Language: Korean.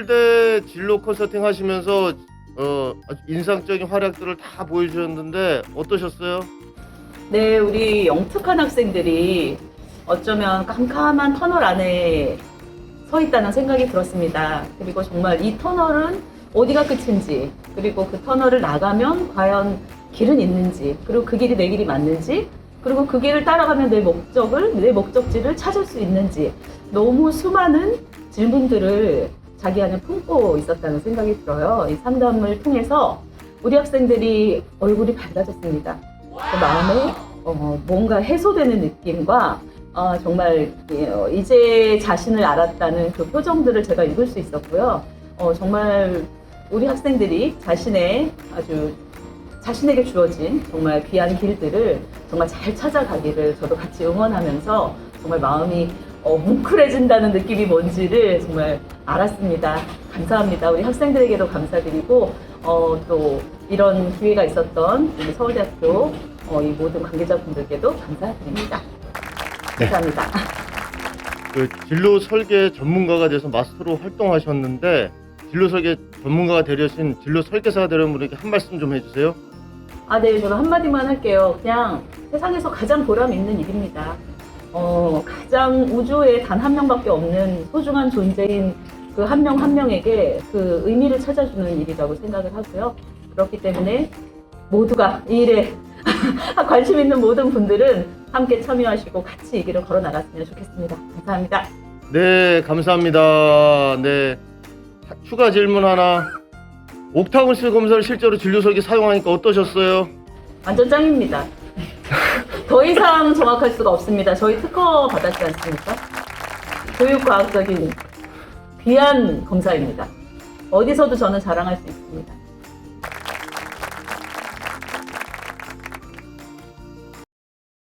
서울대 진로 컨설팅 하시면서 어, 인상적인 활약들을 다 보여주셨는데 어떠셨어요? 네, 우리 영특한 학생들이 어쩌면 깜깜한 터널 안에 서 있다는 생각이 들었습니다. 그리고 정말 이 터널은 어디가 끝인지, 그리고 그 터널을 나가면 과연 길은 있는지, 그리고 그 길이 내 길이 맞는지, 그리고 그 길을 따라가면 내 목적을, 내 목적지를 찾을 수 있는지, 너무 수많은 질문들을 자기 안에 품고 있었다는 생각이 들어요. 이 상담을 통해서 우리 학생들이 얼굴이 밝아졌습니다. 그 마음에 어, 뭔가 해소되는 느낌과 어, 정말 어, 이제 자신을 알았다는 그 표정들을 제가 읽을 수 있었고요. 어, 정말 우리 학생들이 자신의 아주 자신에게 주어진 정말 귀한 길들을 정말 잘 찾아가기를 저도 같이 응원하면서 정말 마음이 어, 뭉클해진다는 느낌이 뭔지를 정말 알았습니다. 감사합니다. 우리 학생들에게도 감사드리고 어, 또 이런 기회가 있었던 우리 서울대학교 어, 이 모든 관계자분들께도 감사드립니다. 네. 감사합니다. 그 진로 설계 전문가가 돼서 마스터로 활동하셨는데 진로 설계 전문가가 되려신 진로 설계사가 되려는 분에게 한 말씀 좀 해주세요. 아, 네, 저는 한마디만 할게요. 그냥 세상에서 가장 보람 있는 일입니다. 어, 가장 우주에 단 한 명밖에 없는 소중한 존재인 그 한명한 명에게 그 의미를 찾아주는 일이라고 생각을 하고요. 그렇기 때문에 모두가 이 일에 관심 있는 모든 분들은 함께 참여하시고 같이 이 길을 걸어 나갔으면 좋겠습니다. 감사합니다. 네, 감사합니다. 네. 추가 질문 하나. 옥타곤스 검사를 실제로 진로 설계 사용하니까 어떠셨어요? 완전 짱입니다. 더 이상 정확할 수가 없습니다. 저희 특허 받았지 않습니까? 교육과학적인 귀한 검사입니다. 어디서도 저는 자랑할 수 있습니다.